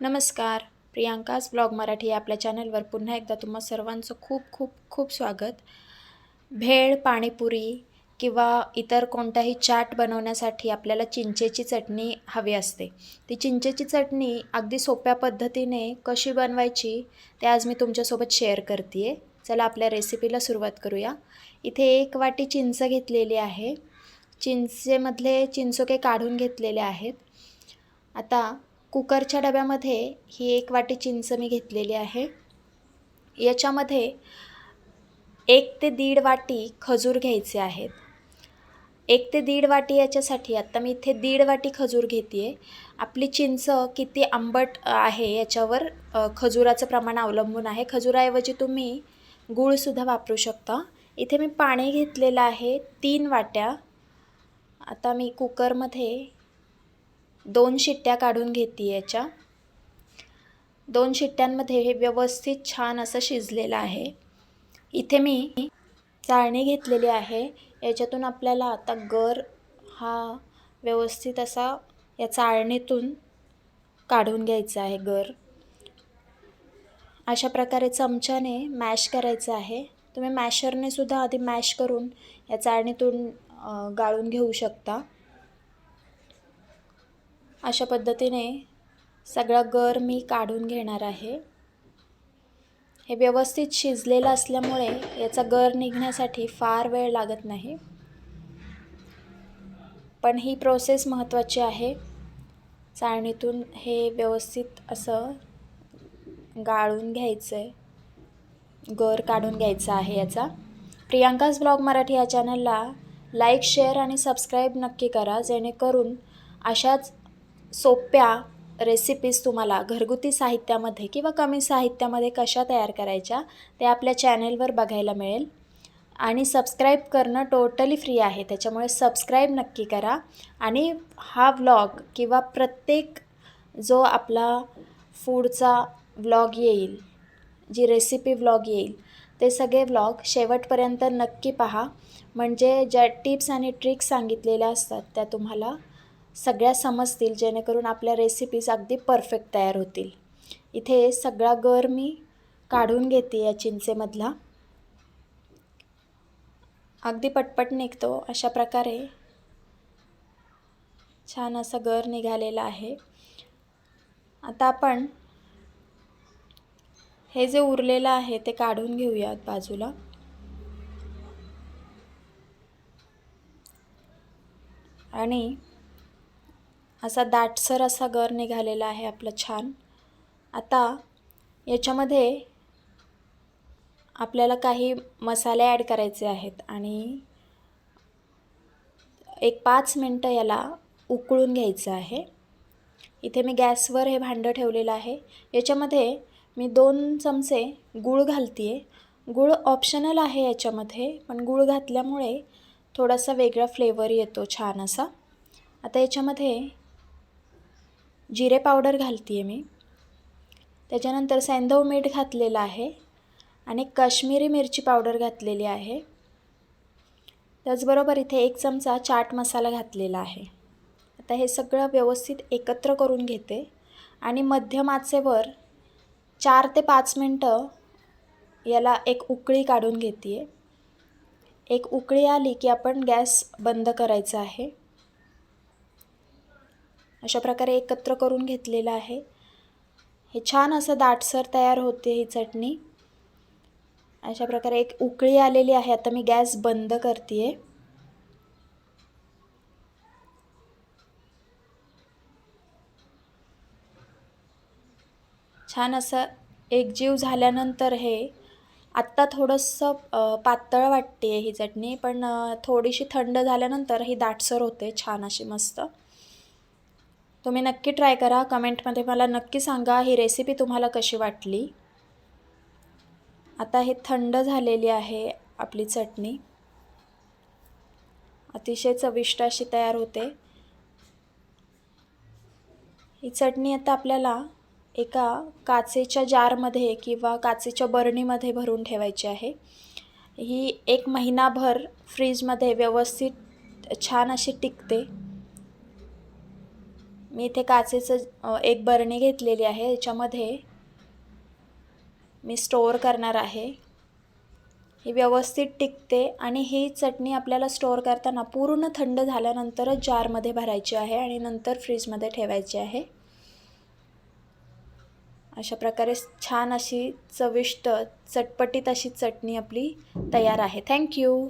नमस्कार. प्रियांकाज ब्लॉग मराठी या आपल्या चॅनलवर पुन्हा एकदा तुम्हा सर्वांचं खूप खूप खूप स्वागत. भेळ पाणीपुरी किंवा इतर कोणताही चाट बनवण्यासाठी आपल्याला चिंचेची चटणी हवी असते. ती चिंचेची चटणी अगदी सोप्या पद्धतीने कशी बनवायची ते आज मी तुमच्यासोबत शेअर करते आहे चला आपल्या रेसिपीला सुरुवात करूया. इथे एक वाटी चिंच घेतलेली आहे. चिंचेमधले चिंचोके काढून घेतलेले आहेत. आता कुकरच्या डब्यामध्ये ही एक वाटी चिंच मी घेतलेली आहे. याच्यामध्ये एक ते दीड वाटी खजूर घ्यायचे आहेत. एक ते दीड वाटी याच्यासाठी आत्ता मी इथे दीड वाटी खजूर घेते आहे आपली चिंच किती आंबट आहे याच्यावर खजुराचं प्रमाण अवलंबून आहे. खजुराऐवजी तुम्ही गूळसुद्धा वापरू शकता. इथे मी पाणी घेतलेलं आहे तीन वाट्या. आता मी कुकरमध्ये दोन शिट्ट्या काढून घेते याच्या. दोन शिट्ट्यांमध्ये हे व्यवस्थित छान असं शिजलेलं आहे. इथे मी चाळणी घेतलेली आहे. याच्यातून आपल्याला आता गर हा व्यवस्थित असा या चाळणीतून काढून घ्यायचा आहे गर. अशा प्रकारे चमच्याने मॅश करायचं आहे. तुम्ही मॅशरने सुद्धा आधी मॅश करून या चाळणीतून गाळून घेऊ शकता. अशा पद्धतीने सगळा गर मी काढून घेणार आहे. हे व्यवस्थित शिजलेलं असल्यामुळे याचा गर निघण्यासाठी फार वेळ लागत नाही. पण ही प्रोसेस महत्त्वाची आहे. चाळणीतून हे व्यवस्थित असं गाळून घ्यायचं आहे गर काढून घ्यायचा आहे याचा. प्रियांकाज ब्लॉग मराठी या चॅनलला लाईक शेअर आणि सबस्क्राईब नक्की करा जेणेकरून अशाच सोप्या रेसिपीज तुम्हाला घरगुती साहित्यामध्ये किंवा कमी साहित्यामध्ये कशा तयार करायच्या ते आपल्या चॅनेलवर बघायला मिळेल. आणि सबस्क्राईब करणं टोटली फ्री आहे. त्याच्यामुळे सबस्क्राईब नक्की करा. आणि हा व्लॉग किंवा प्रत्येक जो आपला फूडचा व्लॉग येईल जी रेसिपी व्लॉग येईल ते सगळे व्लॉग शेवटपर्यंत नक्की पहा. म्हणजे ज्या टिप्स आणि ट्रिक्स सांगितलेल्या असतात त्या तुम्हाला सगळ्या समजतील जेणेकरून आपल्या रेसिपीज अगदी परफेक्ट तयार होतील. इथे सगळा गर मी काढून घेते या चिंचेमधला. अगदी पटपट निघतो अशा प्रकारे. छान असा गर निघालेला आहे. आता आपण हे जे उरलेलं आहे ते काढून घेऊयात बाजूला. आणि असा दाटसर असा गर निघालेला आहे आपलं छान. आता याच्यामध्ये आपल्याला काही मसाले ॲड करायचे आहेत आणि एक पाच मिनटं याला उकळून घ्यायचं आहे. इथे मी गॅसवर हे भांडं ठेवलेलं आहे. याच्यामध्ये मी दोन चमचे गूळ घालते आहे गूळ ऑप्शनल आहे याच्यामध्ये पण गूळ घातल्यामुळे थोडासा वेगळा फ्लेवर येतो छान असा. आता याच्यामध्ये जिरे पावडर घालते आहे मी. त्याच्यानंतर सैंधव मीठ घातलेलं आहे आणि काश्मीरी मिरची पावडर घातलेली आहे. त्याचबरोबर इथे एक चमचा चाट मसाला घातलेला आहे. आता हे सगळं व्यवस्थित एकत्र करून घेते आणि मध्यम आचेवर चार ते पाच मिनटं याला एक उकळी काढून घेते आहे एक उकळी आली की आपण गॅस बंद करायचा आहे. अशा प्रकारे एकत्र करून घेतलेलं आहे. हे छान असं दाटसर तयार होते ही चटणी. अशा प्रकारे एक उकळी आलेली आहे. आता मी गॅस बंद करते आहे छान असं एकजीव झाल्यानंतर हे आत्ता थोडंसं पातळ वाटते ही चटणी पण थोडीशी थंड झाल्यानंतर ही दाटसर होते छान अशी मस्त. तुम्ही नक्की ट्राय करा. कमेंटमध्ये मला नक्की सांगा ही रेसिपी तुम्हाला कशी वाटली. आता हे थंड झालेली आहे आपली चटणी. अतिशय चविष्ट अशी तयार होते. ही चटणी आता आपल्याला एका काचेच्या जारमध्ये किंवा काचेच्या बरणीमध्ये भरून ठेवायची आहे. ही एक महिनाभर फ्रीजमध्ये व्यवस्थित छान अशी टिकते. मी इथे काचेचं एक बरणी घेतलेली आहे. याच्यामध्ये मी स्टोअर करणार आहे. ही व्यवस्थित टिकते आणि ही चटणी आपल्याला स्टोअर करताना पूर्ण थंड झाल्यानंतरच जारमध्ये भरायची आहे आणि नंतर फ्रीजमध्ये ठेवायची आहे. अशा प्रकारे छान अशी चविष्ट चटपटीत अशी चटणी आपली तयार आहे. थँक्यू